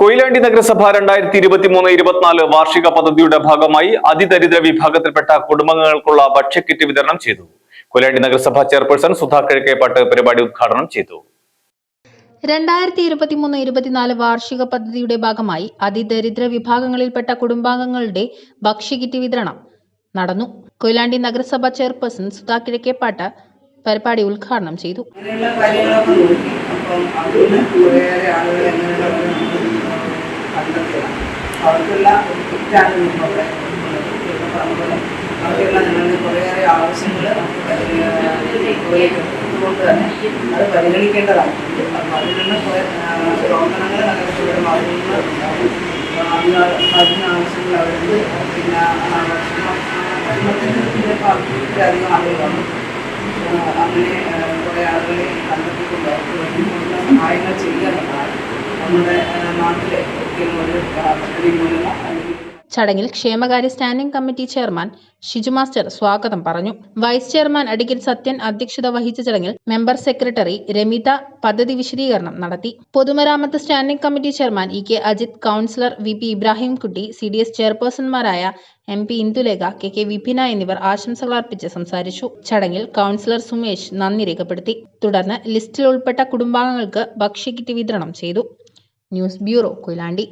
കൊയിലാണ്ടി നഗരസഭ രണ്ടായിരത്തി ഇരുപത്തി മൂന്ന് ഇരുപത്തിനാല് വാർഷിക പദ്ധതിയുടെ ഭാഗമായി അതിദരിദ്ര വിഭാഗത്തിൽപ്പെട്ട കുടുംബങ്ങൾക്കുള്ള ഭക്ഷ്യക്കിറ്റ് വിതരണം ചെയ്തു. കൊയിലാണ്ടി നഗരസഭ ചെയർപേഴ്സൺ സുധാ കിഴക്കേപ്പാട്ട് പരിപാടി ഉദ്ഘാടനം ചെയ്തു. രണ്ടായിരത്തി ഇരുപത്തി മൂന്ന് ഇരുപത്തിനാല് വാർഷിക പദ്ധതിയുടെ ഭാഗമായി അതിദരിദ്ര വിഭാഗങ്ങളിൽപ്പെട്ട കുടുംബാംഗങ്ങളുടെ ഭക്ഷ്യകിറ്റ് വിതരണം നടന്നു. കൊയിലാണ്ടി നഗരസഭ ചെയർപേഴ്സൺ സുധാ കിഴക്കേപ്പാട്ട് പരിപാടി ഉദ്ഘാടനം ചെയ്തു. ആളുകൾ എങ്ങനെയുള്ളവരെ കണ്ടെത്തുകയാണ് കിറ്റാണ് നമ്മുടെ പറഞ്ഞപോലെ അവർക്കുള്ള ഞങ്ങളുടെ കുറേയേറെ ആവശ്യങ്ങൾ അതുകൊണ്ട് തന്നെ അത് പരിഗണിക്കേണ്ടതായിട്ടുണ്ട് അപ്പം അതിനുള്ള കുറേ പ്രവർത്തനങ്ങൾ നഗരസഭയുടെ ഭാഗത്തുനിന്ന് അതിന് അതിന് ആവശ്യങ്ങൾ അവരുണ്ട് പിന്നെ ഭക്ഷണത്തിന്റെ അധികം ആളുകളാണ് അങ്ങനെ കുറേ ആളുകളെ കണ്ടെത്തിക്കൊണ്ട് അവർക്ക് വേണ്ടിയിട്ടുള്ള സഹായങ്ങൾ ചെയ്യുന്നതാണ് നമ്മുടെ നാട്ടിലെ ചടങ്ങിൽ ക്ഷേമകാര്യ standing committee chairman Shiju master സ്വാഗതം പറഞ്ഞു. വൈസ് ചെയർമാൻ അഡ്വക്കേറ്റ് സത്യൻ അധ്യക്ഷത വഹിച്ച ചടങ്ങിൽ മെമ്പർ സെക്രട്ടറി രമിത പദ്ധതി വിശദീകരണം നടത്തി. പൊതുമരാമത്ത് standing committee chairman E K Ajith councillor V P Ibrahimkutty C D S ചെയർപേഴ്സൺമാരായ M P Indulekha K K Vipina എന്നിവർ ആശംസകൾ അർപ്പിച്ച് സംസാരിച്ചു. ചടങ്ങിൽ കൌൺസിലർ സുമേഷ് നന്ദി രേഖപ്പെടുത്തി. തുടർന്ന് ലിസ്റ്റിൽ ഉൾപ്പെട്ട കുടുംബാംഗങ്ങൾക്ക് ഭക്ഷ്യക്കിറ്റ് വിതരണം ചെയ്തു. News bureau Koyilandy